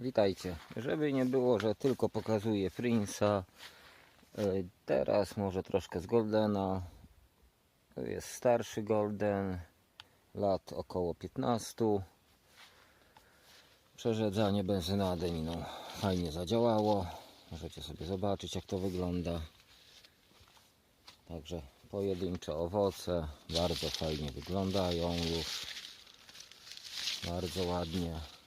Witajcie. Żeby nie było, że tylko pokazuję Prince'a, y, teraz może troszkę z Goldena. To jest starszy Golden, lat około 15. Przerzedzanie benzyna adeniną fajnie zadziałało. Możecie sobie zobaczyć jak to wygląda. Także pojedyncze owoce bardzo fajnie wyglądają już. Bardzo ładnie.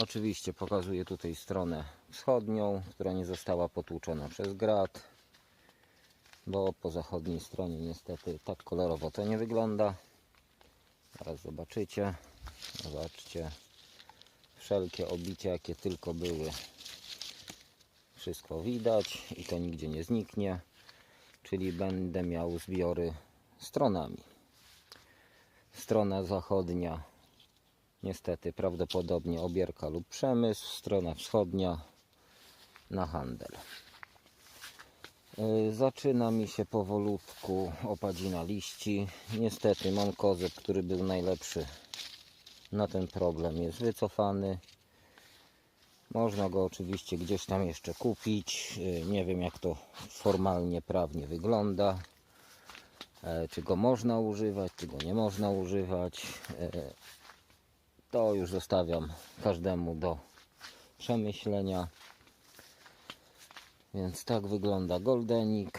Oczywiście pokazuję tutaj stronę wschodnią, która nie została potłuczona przez grat, bo po zachodniej stronie niestety tak kolorowo to nie wygląda. Zaraz zobaczycie. Zobaczcie. Wszelkie obicia jakie tylko były. Wszystko widać i to nigdzie nie zniknie. Czyli będę miał zbiory stronami. Strona zachodnia Niestety prawdopodobnie obierka lub przemysł, strona wschodnia na handel. Yy, Zaczyna mi się powolutku opadzina liści. Niestety mam kozeb, który był najlepszy na ten problem jest wycofany. Można go oczywiście gdzieś tam jeszcze kupić. Yy, Nie wiem jak to formalnie, prawnie wygląda. E, Czy go można używać, czy go nie można używać. To już zostawiam każdemu do przemyślenia. Więc tak wygląda goldenik.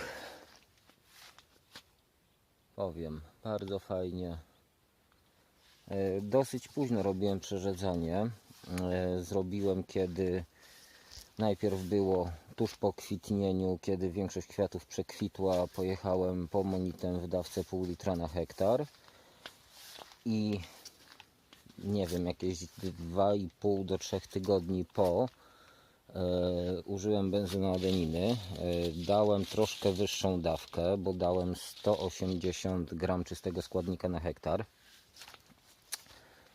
Powiem, bardzo fajnie. E, Dosyć późno robiłem przerzedzanie. E, Zrobiłem kiedy najpierw było tuż po kwitnieniu, kiedy większość kwiatów przekwitła. Pojechałem po monitem w dawce pół litra na hektar. I nie wiem, jakieś 2,5 do 3 tygodni po e, użyłem benzynoadeniny. E, dałem troszkę wyższą dawkę, bo dałem 180 gram czystego składnika na hektar.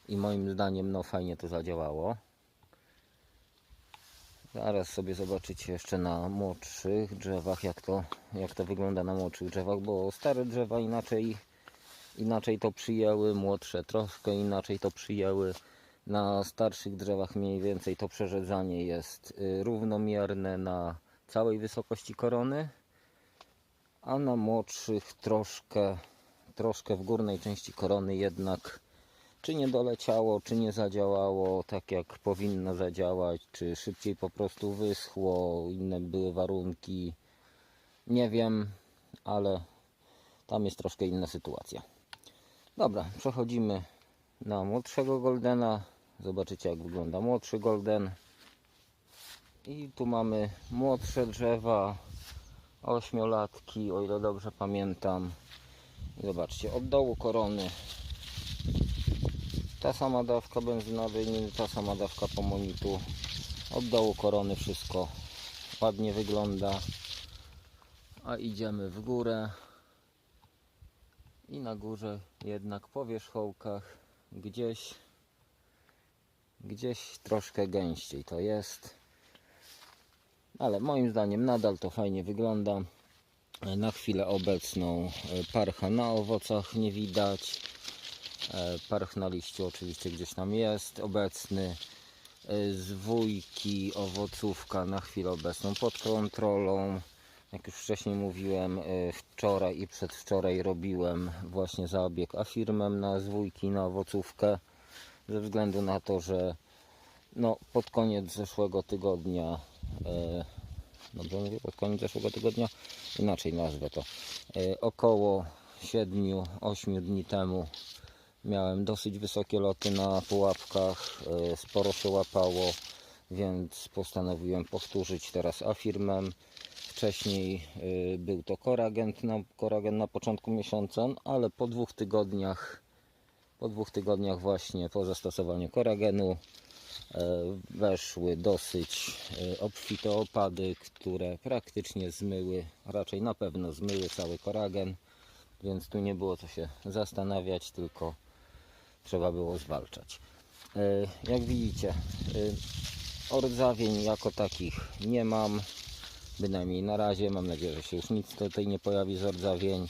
I moim zdaniem no fajnie to zadziałało. Zaraz sobie zobaczycie jeszcze na młodszych drzewach, jak to, jak to wygląda na młodszych drzewach, bo stare drzewa inaczej inaczej to przyjęły, młodsze troszkę inaczej to przyjęły. Na starszych drzewach mniej więcej to przerzedzanie jest y, równomierne na całej wysokości korony, a na młodszych troszkę, troszkę w górnej części korony jednak czy nie doleciało, czy nie zadziałało tak jak powinno zadziałać, czy szybciej po prostu wyschło, inne były warunki. Nie wiem, ale tam jest troszkę inna sytuacja. Dobra, przechodzimy na młodszego Goldena. Zobaczycie jak wygląda młodszy Golden. I tu mamy młodsze drzewa, ośmiolatki, o ile dobrze pamiętam. Zobaczcie, od dołu korony ta sama dawka benzynowej, ta sama dawka pomonitu. Od dołu korony wszystko ładnie wygląda. A idziemy w górę i na górze jednak po wierzchołkach gdzieś gdzieś troszkę gęściej to jest. Ale moim zdaniem nadal to fajnie wygląda. Na chwilę obecną e, parcha na owocach nie widać. E, parch na liściu oczywiście gdzieś tam jest. Obecny E, zwójki, owocówka na chwilę obecną pod kontrolą jak już wcześniej mówiłem, y, wczoraj i przedwczoraj robiłem właśnie zabieg afirmem na zwójki, na owocówkę, ze względu na to, że no, pod koniec zeszłego tygodnia, dobrze mówię, pod koniec zeszłego tygodnia, inaczej nazwę to, e, około 7-8 dni temu miałem dosyć wysokie loty na pułapkach, e, sporo się łapało, więc postanowiłem powtórzyć teraz afirmem. Wcześniej y, był to koragent na, koragen na początku miesiąca, ale po dwóch tygodniach, po dwóch tygodniach właśnie po zastosowaniu koragenu e, weszły dosyć e, obfite opady, które praktycznie zmyły, raczej na pewno zmyły cały koragen, więc tu nie było co się zastanawiać, tylko trzeba było zwalczać. Jak widzicie, ordzawień jako takich nie mam, bynajmniej na razie. Mam nadzieję, że się już nic tutaj nie pojawi z rdzawień.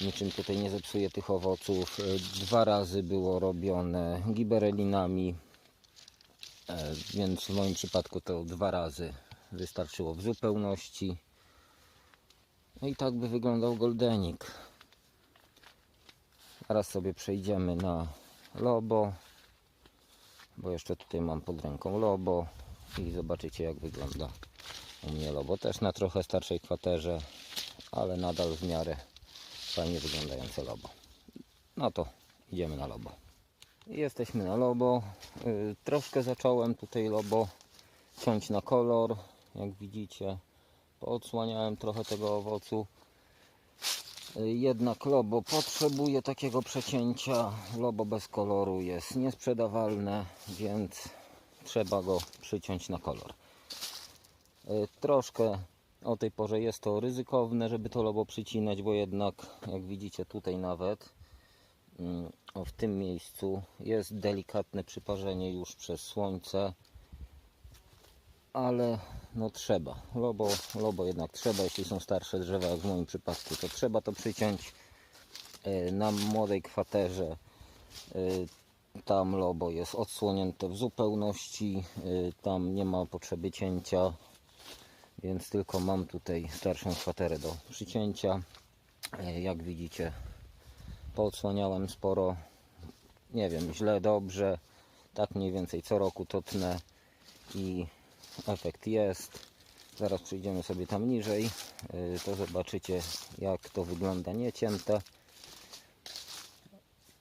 Niczym tutaj nie zepsuje tych owoców. E, Dwa razy było robione giberelinami. E, Więc w moim przypadku to dwa razy wystarczyło w zupełności. No i tak by wyglądał goldenik. Teraz sobie przejdziemy na lobo, bo jeszcze tutaj mam pod ręką lobo i zobaczycie jak wygląda u mnie lobo. Też na trochę starszej kwaterze, ale nadal w miarę fajnie wyglądające lobo. No to idziemy na lobo. Jesteśmy na lobo. Y, Troszkę zacząłem tutaj lobo ciąć na kolor, jak widzicie. Poodsłaniałem trochę tego owocu. Y, Jednak lobo potrzebuje takiego przecięcia. Lobo bez koloru jest niesprzedawalne, więc trzeba go przyciąć na kolor. Y, Troszkę o tej porze jest to ryzykowne, żeby to lobo przycinać, bo jednak, jak widzicie tutaj nawet, mm, w tym miejscu jest delikatne przyparzenie już przez słońce, ale no trzeba. Lobo, lobo jednak trzeba, jeśli są starsze drzewa, jak w moim przypadku, to trzeba to przyciąć E, na młodej kwaterze. e, Tam lobo jest odsłonięte w zupełności, e, tam nie ma potrzeby cięcia, więc tylko mam tutaj starszą kwaterę do przycięcia. E, Jak widzicie, poodsłaniałem sporo. Nie wiem, źle, dobrze. Tak mniej więcej co roku to tnę i efekt jest. Zaraz przejdziemy sobie tam niżej, y, to zobaczycie jak to wygląda niecięte.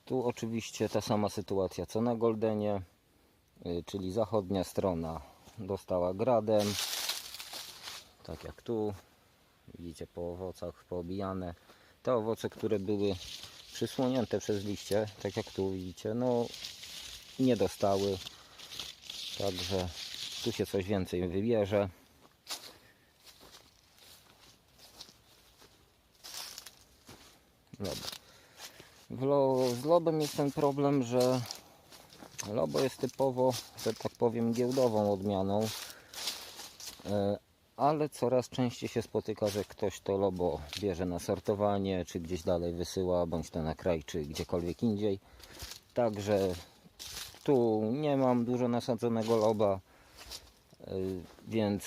Tu oczywiście ta sama sytuacja co na Goldenie, y, czyli zachodnia strona dostała gradem, tak jak tu. Widzicie po owocach poobijane. Te owoce, które były przysłonięte przez liście, tak jak tu widzicie, no nie dostały. Także tu się coś więcej wybierze. Dobra. W lo, z lobem jest ten problem, że lobo jest typowo, że tak powiem, giełdową odmianą. Ale coraz częściej się spotyka, że ktoś to lobo bierze na sortowanie, czy gdzieś dalej wysyła, bądź to na kraj, czy gdziekolwiek indziej. Także tu nie mam dużo nasadzonego loba, y, więc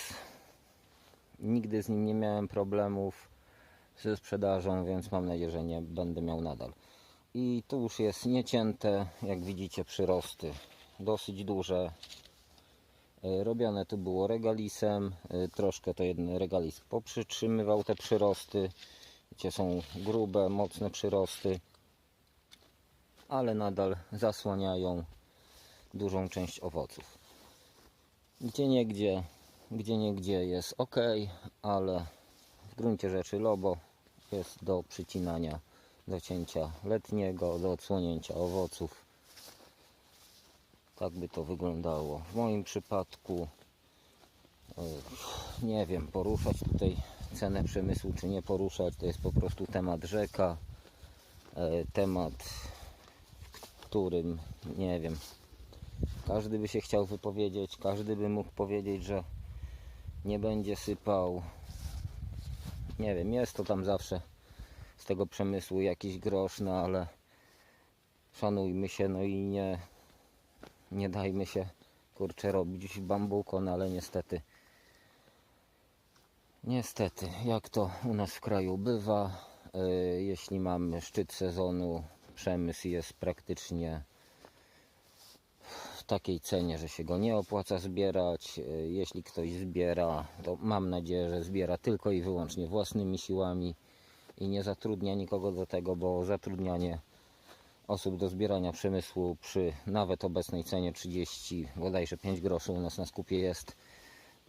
nigdy z nim nie miałem problemów ze sprzedażą, więc mam nadzieję, że nie będę miał nadal. I tu już jest niecięte, jak widzicie przyrosty dosyć duże. Y, Robione tu było regalisem, y, troszkę to jeden regalis poprzytrzymywał te przyrosty. Gdzie są grube, mocne przyrosty, ale nadal zasłaniają dużą część owoców. Gdzie niegdzie, gdzie niegdzie jest ok, ale w gruncie rzeczy lobo jest do przycinania, do cięcia letniego, do odsłonięcia owoców. Tak by to wyglądało. W moim przypadku e, nie wiem, poruszać tutaj cenę przemysłu czy nie poruszać, to jest po prostu temat rzeka, e, temat, w którym nie wiem, każdy by się chciał wypowiedzieć, każdy by mógł powiedzieć, że nie będzie sypał. Nie wiem, jest to tam zawsze z tego przemysłu jakiś grosz, no ale szanujmy się, no i nie, nie dajmy się kurczę robić bambukon, ale niestety niestety, jak to u nas w kraju bywa, y, jeśli mamy szczyt sezonu, przemysł jest praktycznie w takiej cenie, że się go nie opłaca zbierać. Y, Jeśli ktoś zbiera, to mam nadzieję, że zbiera tylko i wyłącznie własnymi siłami i nie zatrudnia nikogo do tego, bo zatrudnianie osób do zbierania przemysłu przy nawet obecnej cenie 30, bodajże 5 groszy u nas na skupie jest,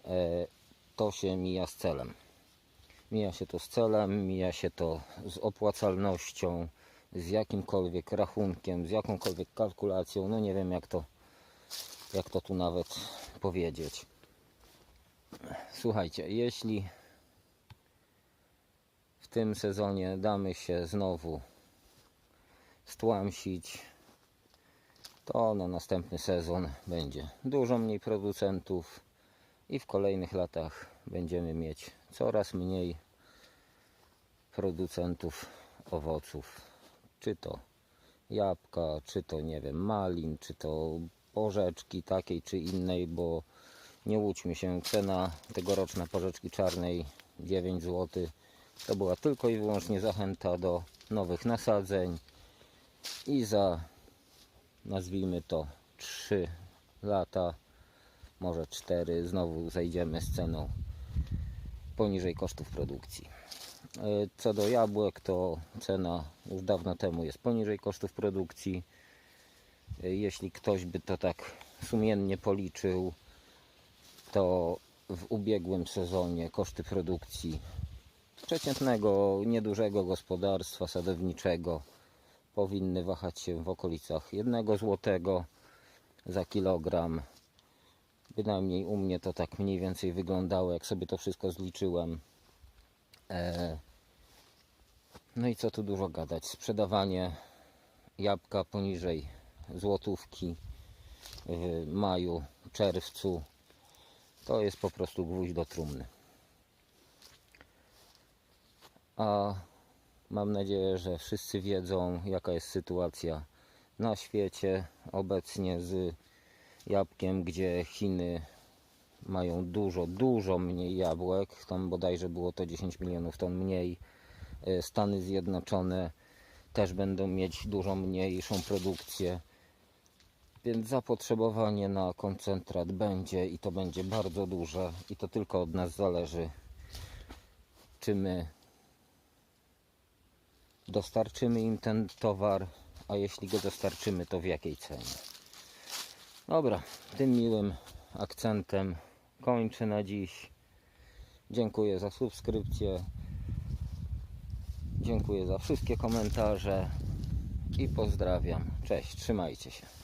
e, to się mija z celem. Mija się to z celem, mija się to z opłacalnością, z jakimkolwiek rachunkiem, z jakąkolwiek kalkulacją, no nie wiem jak to, jak to tu nawet powiedzieć. Słuchajcie, jeśli w tym sezonie damy się znowu stłamsić, to na następny sezon będzie dużo mniej producentów i w kolejnych latach będziemy mieć coraz mniej producentów owoców, czy to jabłka, czy to nie wiem, malin, czy to porzeczki takiej czy innej, bo nie łudźmy się, cena tegoroczna porzeczki czarnej 9 zł to była tylko i wyłącznie zachęta do nowych nasadzeń i za nazwijmy to 3 lata, może 4 znowu zejdziemy z ceną poniżej kosztów produkcji. E, Co do jabłek, to cena już dawno temu jest poniżej kosztów produkcji. E, Jeśli ktoś by to tak sumiennie policzył, to w ubiegłym sezonie koszty produkcji przeciętnego, niedużego gospodarstwa sadowniczego powinny wahać się w okolicach 1 zł za kilogram. Bynajmniej u mnie to tak mniej więcej wyglądało, jak sobie to wszystko zliczyłem. E, No i co tu dużo gadać. Sprzedawanie jabłka poniżej złotówki w maju, czerwcu to jest po prostu gwóźdź do trumny. A mam nadzieję, że wszyscy wiedzą, jaka jest sytuacja na świecie obecnie z jabłkiem, gdzie Chiny mają dużo, dużo mniej jabłek. Tam bodajże było to 10 milionów ton mniej. E, Stany Zjednoczone też będą mieć dużo mniejszą produkcję. Więc zapotrzebowanie na koncentrat będzie i to będzie bardzo duże i to tylko od nas zależy, czy my dostarczymy im ten towar, a jeśli go dostarczymy, to w jakiej cenie. Dobra, tym miłym akcentem kończę na dziś. Dziękuję za subskrypcję. Dziękuję za wszystkie komentarze i pozdrawiam. Cześć, trzymajcie się.